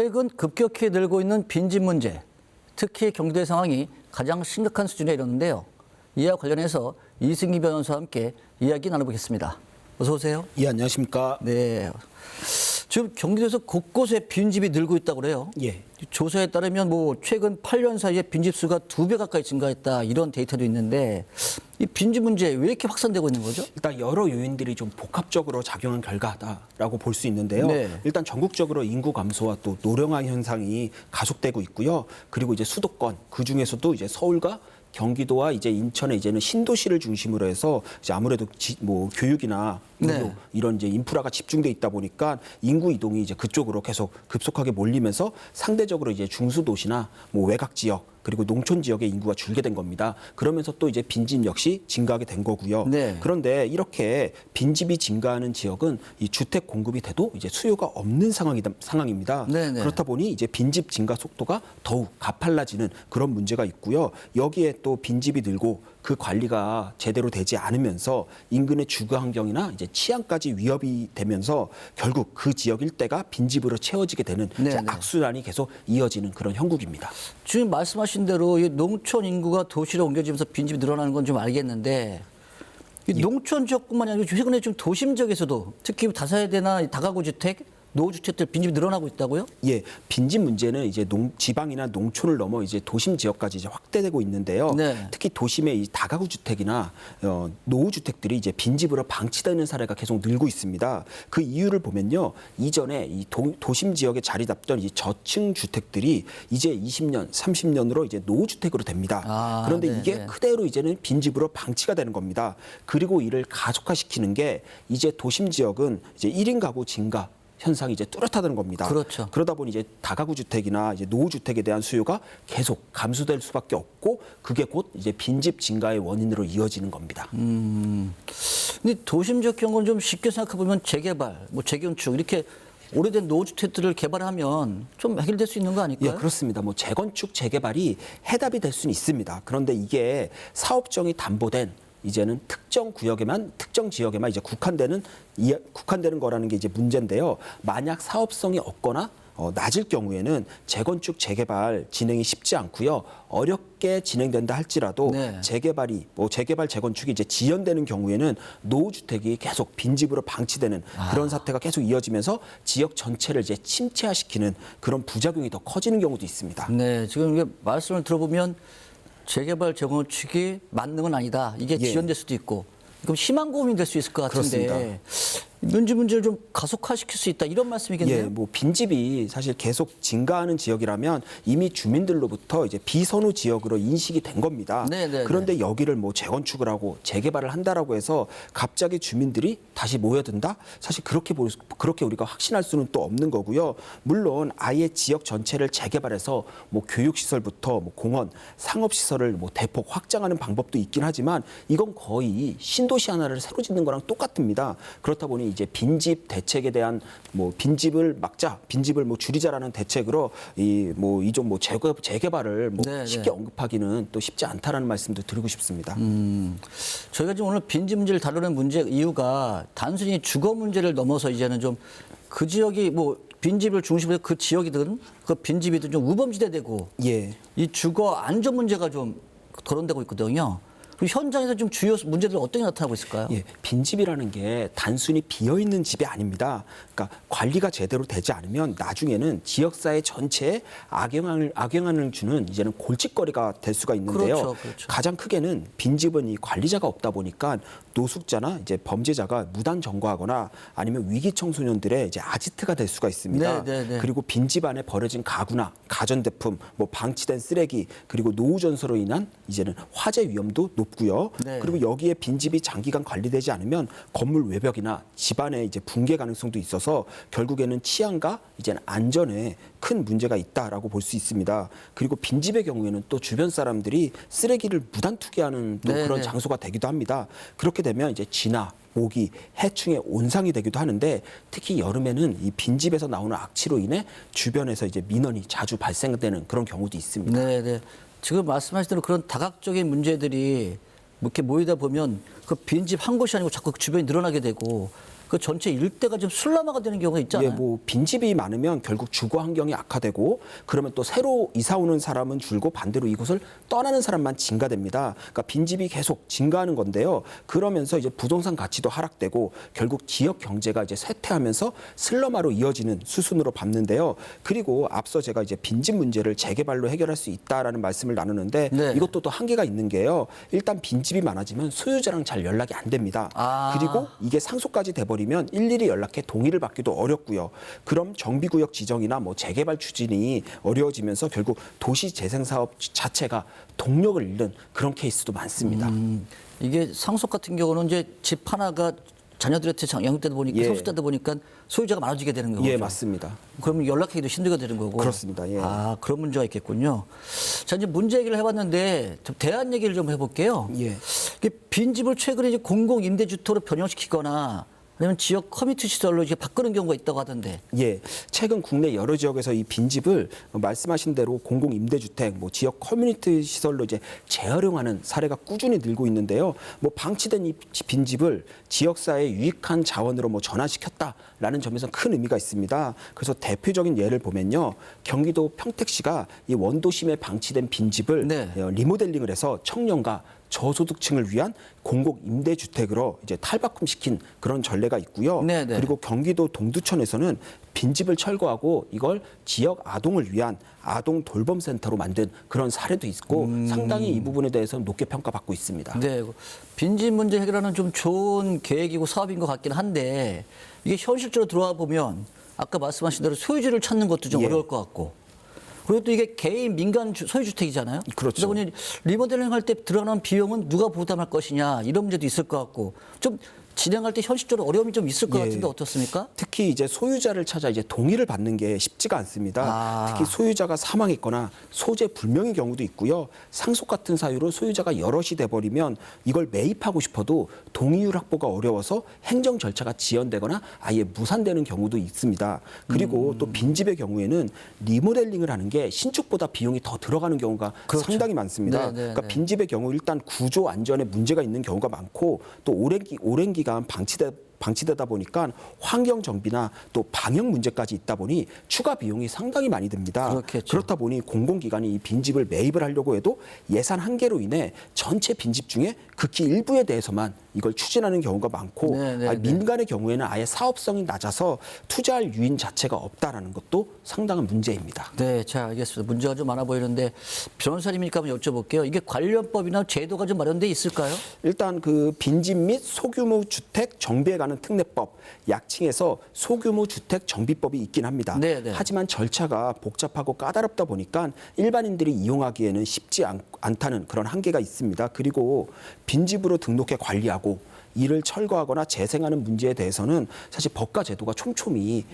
최근 급격히 늘고 있는 빈집 문제, 특히 경제 상황이 가장 심각한 수준에 이르는데요. 이와 관련해서 이승기 변호사와 함께 이야기 나눠보겠습니다. 어서 오세요. 예, 안녕하십니까. 네. 지금 경기도에서 곳곳에 빈집이 늘고 있다고 그래요. 예. 조사에 따르면 뭐 최근 8년 사이에 빈집 수가 두 배 가까이 증가했다 이런 데이터도 있는데 이 빈집 문제 왜 이렇게 확산되고 있는 거죠? 일단 여러 요인들이 좀 복합적으로 작용한 결과다라고 볼 수 있는데요. 네. 일단 전국적으로 인구 감소와 또 노령화 현상이 가속되고 있고요. 그리고 이제 수도권 그 중에서도 이제 서울과 경기도와 이제 인천의 이제는 신도시를 중심으로 해서 이제 아무래도 지, 뭐 교육이나 네. 이런 이제 인프라가 집중돼 있다 보니까 인구 이동이 이제 그쪽으로 계속 급속하게 몰리면서 상대적으로 이제 중수도시나 뭐 외곽 지역 그리고 농촌 지역의 인구가 줄게 된 겁니다. 그러면서 또 이제 빈집 역시 증가하게 된 거고요. 네. 그런데 이렇게 빈집이 증가하는 지역은 이 주택 공급이 돼도 이제 수요가 없는 상황이다, 상황입니다. 네네. 그렇다 보니 이제 빈집 증가 속도가 더욱 가팔라지는 그런 문제가 있고요. 여기에 또 빈집이 늘고 그 관리가 제대로 되지 않으면서 인근의 주거 환경이나 이제 치안까지 위협이 되면서 결국 그 지역 일대가 빈집으로 채워지게 되는 이제 네네. 악순환이 계속 이어지는 그런 형국입니다. 지금 말씀하신 대로 이 농촌 인구가 도시로 옮겨지면서 빈집이 늘어나는 건 좀 알겠는데 이 예. 농촌 지역뿐만이 아니고 최근에 좀 도심 지역에서도 특히 다세대나 다가구 주택, 노후 주택들 빈집이 늘어나고 있다고요? 예, 빈집 문제는 이제 농, 지방이나 농촌을 넘어 이제 도심 지역까지 이제 확대되고 있는데요. 네. 특히 도심의 이 다가구 주택이나 어, 노후 주택들이 이제 빈집으로 방치되는 사례가 계속 늘고 있습니다. 그 이유를 보면요, 이전에 이 도, 도심 지역에 자리 잡던 이 저층 주택들이 이제 20년, 30년으로 이제 노후 주택으로 됩니다. 아, 그런데 네, 이게 네. 그대로 이제는 빈집으로 방치가 되는 겁니다. 그리고 이를 가속화시키는 게 이제 도심 지역은 이제 1인 가구 증가 현상이 이제 뚜렷하다는 겁니다. 그렇죠. 그러다 보니 이제 다가구 주택이나 이제 노후 주택에 대한 수요가 계속 감소될 수밖에 없고 그게 곧 이제 빈집 증가의 원인으로 이어지는 겁니다. 근데 도심 지역 경우는 좀 쉽게 생각해 보면 재개발, 뭐 재건축 이렇게 오래된 노후 주택들을 개발하면 좀 해결될 수 있는 거 아닐까요? 예, 그렇습니다. 뭐 재건축, 재개발이 해답이 될 수는 있습니다. 그런데 이게 사업정이 담보된 이제는 특정 구역에만 특정 지역에만 이제 국한되는 이, 국한되는 거라는 게 이제 문제인데요. 만약 사업성이 없거나 어, 낮을 경우에는 재건축, 재개발 진행이 쉽지 않고요. 어렵게 진행된다 할지라도 네. 재개발이 뭐 재개발 재건축이 이제 지연되는 경우에는 노후 주택이 계속 빈집으로 방치되는 그런 사태가 계속 이어지면서 지역 전체를 이제 침체화시키는 그런 부작용이 더 커지는 경우도 있습니다. 네, 지금 이게 말씀을 들어보면 재개발 재건축이 만능은 아니다. 이게 예. 지연될 수도 있고 그럼 희망 고민이 될 수 있을 것 같은데 그렇습니다. 민지 문제를 좀 가속화시킬 수 있다 이런 말씀이겠네요. 예, 뭐 빈집이 사실 계속 증가하는 지역이라면 이미 주민들로부터 이제 비선호 지역으로 인식이 된 겁니다. 네, 네, 그런데 여기를 뭐 재건축을 하고 재개발을 한다라고 해서 갑자기 주민들이 다시 모여든다? 사실 그렇게 볼 수- 그렇게 우리가 확신할 수는 또 없는 거고요. 물론 아예 지역 전체를 재개발해서 뭐 교육 시설부터 뭐 공원, 상업 시설을 뭐 대폭 확장하는 방법도 있긴 하지만 이건 거의 신도시 하나를 새로 짓는 거랑 똑같습니다. 그렇다 보니 이제 빈집 대책에 대한 뭐 빈집을 막자, 빈집을 뭐 줄이자라는 대책으로 이 뭐 이종 뭐 재개, 재개발을 뭐 네, 쉽게 네. 언급하기는 또 쉽지 않다라는 말씀도 드리고 싶습니다. 음, 저희가 지금 오늘 빈집 문제를 다루는 문제 이유가 단순히 주거 문제를 넘어서 이제는 좀 그 지역이 뭐 빈집을 중심으로 그 지역이든 그 빈집이든 좀 우범지대 되고 예. 이 주거 안전 문제가 좀 거론되고 있거든요. 그 현장에서 좀 주요 문제들 어떻게 나타나고 있을까요? 예, 빈집이라는 게 단순히 비어 있는 집이 아닙니다. 그러니까 관리가 제대로 되지 않으면 나중에는 지역 사회 전체에 악영향을 악영향을 주는 이제는 골칫거리가 될 수가 있는데요. 그렇죠, 그렇죠. 가장 크게는 빈집은 이 관리자가 없다 보니까 노숙자나 이제 범죄자가 무단 점거하거나 아니면 위기 청소년들의 이제 아지트가 될 수가 있습니다. 네, 네, 네. 그리고 빈집 안에 버려진 가구나 가전제품, 뭐 방치된 쓰레기, 그리고 노후 전소로 인한 이제는 화재 위험도 높 고요. 네. 그리고 여기에 빈집이 장기간 관리되지 않으면 건물 외벽이나 집안에 이제 붕괴 가능성도 있어서 결국에는 치안과 이제는 안전에 큰 문제가 있다라고 볼 수 있습니다. 그리고 빈집의 경우에는 또 주변 사람들이 쓰레기를 무단 투기하는 또 네, 그런 네. 장소가 되기도 합니다. 그렇게 되면 이제 진화 모기, 해충의 온상이 되기도 하는데 특히 여름에는 이 빈집에서 나오는 악취로 인해 주변에서 이제 민원이 자주 발생되는 그런 경우도 있습니다. 네, 네. 지금 말씀하신 대로 그런 다각적인 문제들이 이렇게 모이다 보면 그 빈집 한 곳이 아니고 자꾸 그 주변이 늘어나게 되고 그 전체 일대가 좀 슬라마가 되는 경우가 있잖아요. 예, 뭐 빈집이 많으면 결국 주거 환경이 악화되고 그러면 또 새로 이사 오는 사람은 줄고 반대로 이곳을 떠나는 사람만 증가됩니다. 그러니까 빈집이 계속 증가하는 건데요. 그러면서 이제 부동산 가치도 하락되고 결국 지역 경제가 이제 쇠퇴하면서 슬럼화로 이어지는 수순으로 밟는데요. 그리고 앞서 제가 이제 빈집 문제를 재개발로 해결할 수 있다라는 말씀을 나누는데 네. 이것도 또 한계가 있는 게요. 일단 빈집이 많아지면 소유자랑 잘 연락이 안 됩니다. 아. 그리고 이게 상속까지 돼버리 면 일일이 연락해 동의를 받기도 어렵고요. 그럼 정비구역 지정이나 뭐 재개발 추진이 어려워지면서 결국 도시 재생 사업 자체가 동력을 잃는 그런 케이스도 많습니다. 음, 이게 상속 같은 경우는 이제 집 하나가 자녀들한테 양육되다 보니까 예. 상속되다 보니까 소유자가 많아지게 되는 거죠. 예, 맞습니다. 그러면 연락하기도 힘들게 되는 거고. 그렇습니다. 예. 아, 그런 문제가 있겠군요. 자, 이제 문제 얘기를 해봤는데 좀 대안 얘기를 좀 해볼게요. 예. 이게 빈집을 최근에 이제 공공 임대주택으로 변형시키거나 아니면 지역 커뮤니티 시설로 이제 바꾸는 경우가 있다고 하던데. 예, 최근 국내 여러 지역에서 이 빈집을 말씀하신 대로 공공 임대주택, 뭐 지역 커뮤니티 시설로 이제 재활용하는 사례가 꾸준히 늘고 있는데요. 뭐 방치된 이 빈집을 지역사회에 유익한 자원으로 뭐 전환시켰다라는 점에서 큰 의미가 있습니다. 그래서 대표적인 예를 보면요, 경기도 평택시가 이 원도심에 방치된 빈집을 네. 어, 리모델링을 해서 청년과 저소득층을 위한 공공 임대주택으로 이제 탈바꿈시킨 그런 전례가 있고요. 네, 네. 그리고 경기도 동두천에서는 빈집을 철거하고 이걸 지역 아동을 위한 아동 돌봄 센터로 만든 그런 사례도 있고 음. 상당히 이 부분에 대해서 높게 평가받고 있습니다. 네. 빈집 문제 해결하는 좀 좋은 계획이고 사업인 것 같긴 한데 이게 현실적으로 들어와 보면 아까 말씀하신 대로 소유주를 찾는 것도 좀 예. 어려울 것 같고 그리고 또 이게 개인 민간 주- 소유주택이잖아요. 그렇죠. 그러다 보니 리모델링 할 때 들어가는 비용은 누가 부담할 것이냐 이런 문제도 있을 것 같고 좀 진행할 때 현실적으로 어려움이 좀 있을 것 예. 같은데 어떻습니까? 특히 이제 소유자를 찾아 이제 동의를 받는 게 쉽지가 않습니다. 아. 특히 소유자가 사망했거나 소재 불명의 경우도 있고요. 상속 같은 사유로 소유자가 여럿이 돼버리면 이걸 매입하고 싶어도 동의율 확보가 어려워서 행정 절차가 지연되거나 아예 무산되는 경우도 있습니다. 그리고 음. 또 빈집의 경우에는 리모델링을 하는 게 신축보다 비용이 더 들어가는 경우가 그렇죠. 상당히 많습니다. 네, 네, 그러니까 네. 빈집의 경우 일단 구조 안전에 문제가 있는 경우가 많고 또 오랜, 기, 오랜 기간 방치돼 방치되다 보니까 환경 정비나 또 방역 문제까지 있다 보니 추가 비용이 상당히 많이 듭니다. 그렇겠죠. 그렇다 보니 공공기관이 이 빈집을 매입을 하려고 해도 예산 한계로 인해 전체 빈집 중에 극히 일부에 대해서만 이걸 추진하는 경우가 많고 네, 네, 아, 네. 민간의 경우에는 아예 사업성이 낮아서 투자할 유인 자체가 없다라는 것도 상당한 문제입니다. 네, 잘 알겠습니다. 문제가 좀 많아 보이는데 변호사님이니까 한번 여쭤볼게요. 이게 관련법이나 제도가 좀 마련돼 있을까요? 일단 그 빈집 및 소규모 주택 정비에 관한 특례법 약칭해서 소규모 주택 정비법이 있긴 합니다. 네, 네. 하지만 절차가 복잡하고 까다롭다 보니까 일반인들이 이용하기에는 쉽지 않, 않다는 그런 한계가 있습니다. 그리고 빈집으로 등록해 관리하고 이를 철거하거나 재생하는 문제에 대해서는 사실 법과 제도가 촘촘히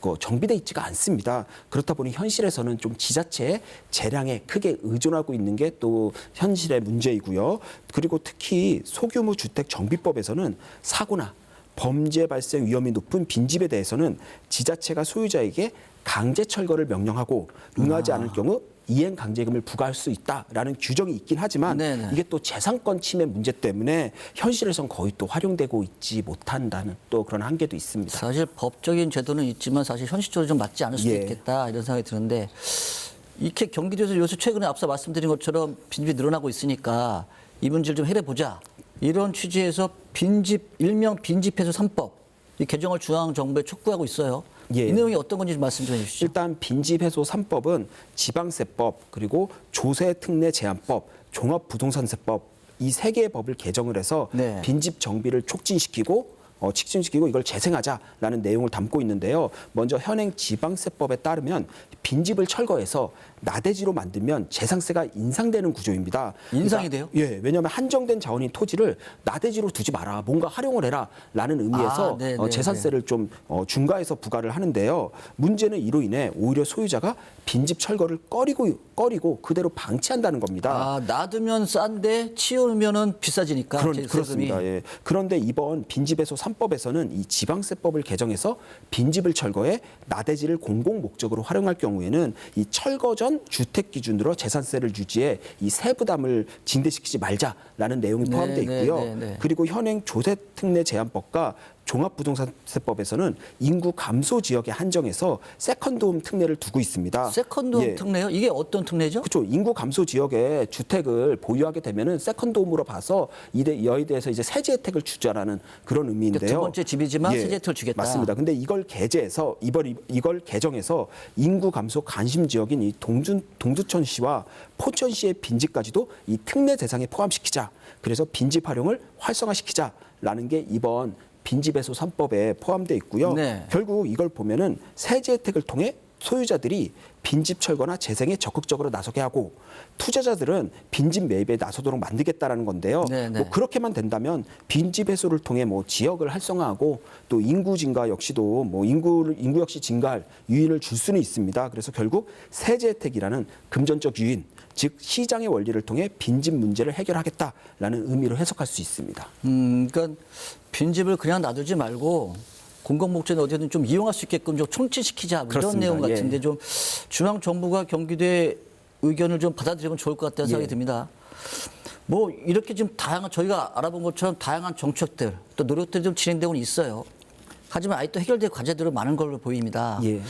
그 정비돼 있지가 않습니다. 그렇다 보니 현실에서는 좀 지자체의 재량에 크게 의존하고 있는 게 또 현실의 문제이고요. 그리고 특히 소규모 주택 정비법에서는 사고나 범죄 발생 위험이 높은 빈집에 대해서는 지자체가 소유자에게 강제 철거를 명령하고 응하지 않을 경우 이행 강제금을 부과할 수 있다라는 규정이 있긴 하지만 네네. 이게 또 재산권 침해 문제 때문에 현실에선 거의 또 활용되고 있지 못한다는 또 그런 한계도 있습니다. 사실 법적인 제도는 있지만 사실 현실적으로 좀 맞지 않을 수도 예. 있겠다 이런 생각이 드는데 이렇게 경기도에서 요새 최근에 앞서 말씀드린 것처럼 빈집이 늘어나고 있으니까 이 문제를 좀 해결해 보자 이런 취지에서 빈집 일명 빈집 해소 3법 이 개정을 중앙 정부에 촉구하고 있어요. 예. 이 내용이 어떤 건지 좀 말씀 좀 해주시죠. 일단 빈집 해소 3법은 지방세법 그리고 조세 특례 제한법, 종합부동산세법 이 세 개의 법을 개정을 해서 네. 빈집 정비를 촉진시키고 어, 촉진시키고 이걸 재생하자라는 내용을 담고 있는데요. 먼저 현행 지방세법에 따르면 빈집을 철거해서 나대지로 만들면 재산세가 인상되는 구조입니다. 인상이 그러니까, 돼요? 예, 왜냐하면 한정된 자원인 토지를 나대지로 두지 마라, 뭔가 활용을 해라라는 의미에서 아, 네, 어, 네, 재산세를 좀 어, 중과해서 부과를 하는데요. 문제는 이로 인해 오히려 소유자가 빈집 철거를 꺼리고 꺼리고 그대로 방치한다는 겁니다. 아 놔두면 싼데 치우면은 비싸지니까 그런, 제 그렇습니다. 예. 그런데 이번 빈집에서 3법에서는 이 지방세법을 개정해서 빈집을 철거해 나대지를 공공 목적으로 활용할 경우에는 이 철거 전 주택 기준으로 재산세를 유지해 이 세부담을 증대시키지 말자라는 내용이 네, 포함되어 네, 있고요. 네, 네. 그리고 현행 조세 특례 제한법과 종합부동산세법에서는 인구 감소 지역에 한정해서 세컨드홈 특례를 두고 있습니다. 세컨드 예. 특례요? 이게 어떤 특례죠? 그렇죠. 인구 감소 지역에 주택을 보유하게 되면은 세컨드홈으로 봐서 이대 여에 대해서 이제 세제 혜택을 주자라는 그런 의미인데요. 예. 두 번째 집이지만 세제 혜택을 주겠다. 맞습니다. 근데 이걸 개제해서 이걸 이걸 개정해서 인구 감소 관심 지역인 이 동준 동두천시와 포천시의 빈집까지도 이 특례 대상에 포함시키자. 그래서 빈집 활용을 활성화시키자라는 게 이번 빈집에서 3법에 포함돼 있고요. 네. 결국 이걸 보면은 세제 혜택을 통해 소유자들이 빈집 철거나 재생에 적극적으로 나서게 하고 투자자들은 빈집 매입에 나서도록 만들겠다라는 건데요. 네, 네. 뭐 그렇게만 된다면 빈집 해소를 통해 뭐 지역을 활성화하고 또 인구 증가 역시도 뭐 인구 인구 역시 증가할 유인을 줄 수는 있습니다. 그래서 결국 세제 혜택이라는 금전적 유인 즉 시장의 원리를 통해 빈집 문제를 해결하겠다라는 의미로 해석할 수 있습니다. 음, 그러니까 빈집을 그냥 놔두지 말고 공공 목적에 어디든 좀 이용할 수 있게끔 좀 총치시키자 뭐 이런 그렇습니다. 내용 예. 같은데 좀 중앙 정부가 경기도의 의견을 좀 받아들이면 좋을 것 같다는 생각이 예. 듭니다. 뭐 이렇게 좀 다양한 저희가 알아본 것처럼 다양한 정책들 또 노력들이 좀 진행되고는 있어요. 하지만 아직도 해결될 과제들은 많은 걸로 보입니다. 예.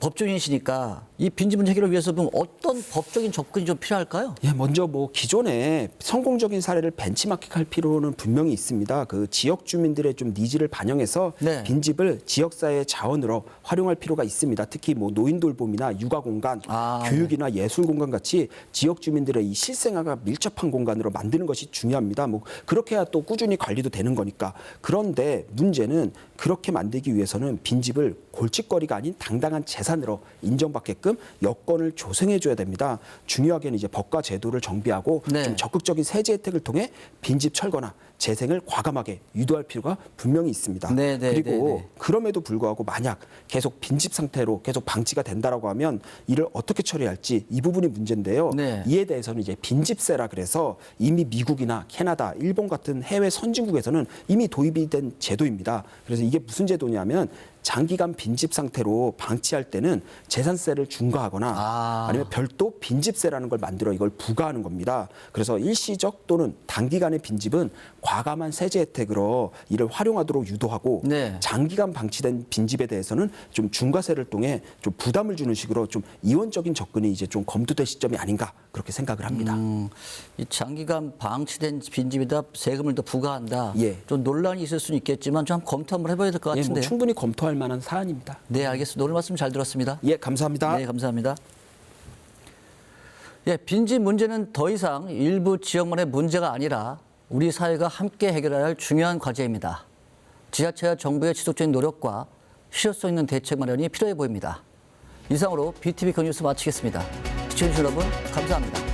법조인이시니까 이 빈집 문제 해결을 위해서 그럼 어떤 법적인 접근이 좀 필요할까요? 예, 먼저 뭐 기존에 성공적인 사례를 벤치마킹할 필요는 분명히 있습니다. 그 지역 주민들의 좀 니즈를 반영해서 네. 빈집을 지역사회 자원으로 활용할 필요가 있습니다. 특히 뭐 노인 돌봄이나 육아 공간, 아, 교육이나 예술 공간 같이 지역 주민들의 이 실생활과 밀접한 공간으로 만드는 것이 중요합니다. 뭐 그렇게 해야 또 꾸준히 관리도 되는 거니까. 그런데 문제는 그렇게 만들기 위해서는 빈집을 골칫거리가 아닌 당당한 재산으로 인정받게끔 여건을 조성해 줘야 됩니다. 중요하게는 이제 법과 제도를 정비하고 네. 좀 적극적인 세제 혜택을 통해 빈집 철거나 재생을 과감하게 유도할 필요가 분명히 있습니다. 네, 네, 그리고 네, 네. 그럼에도 불구하고 만약 계속 빈집 상태로 계속 방치가 된다라고 하면 이를 어떻게 처리할지 이 부분이 문제인데요. 네. 이에 대해서는 이제 빈집세라 그래서 이미 미국이나 캐나다, 일본 같은 해외 선진국에서는 이미 도입이 된 제도입니다. 그래서 이게 무슨 제도냐면 장기간 빈집 상태로 방치할 때는 재산세를 중과하거나 아. 아니면 별도 빈집세라는 걸 만들어 이걸 부과하는 겁니다. 그래서 일시적 또는 단기간의 빈집은 과감한 세제 혜택으로 이를 활용하도록 유도하고 네. 장기간 방치된 빈집에 대해서는 좀 중과세를 통해 좀 부담을 주는 식으로 좀 이원적인 접근이 이제 좀 검토될 시점이 아닌가 그렇게 생각을 합니다. 음, 이 장기간 방치된 빈집에다 세금을 더 부과한다. 예. 좀 논란이 있을 수는 있겠지만 좀 검토 한번 해봐야 될 것 예, 뭐 같은데요. 충분히 검토할 만한 사안입니다. 네, 알겠습니다. 오늘 말씀 잘 들었습니다. 예, 감사합니다. 네, 감사합니다. 예, 빈집 문제는 더 이상 일부 지역만의 문제가 아니라 우리 사회가 함께 해결해야 할 중요한 과제입니다. 지자체와 정부의 지속적인 노력과 실효성 있는 대책 마련이 필요해 보입니다. 이상으로 BTV 건뉴스 마치겠습니다. 시청해주신 여러분 감사합니다.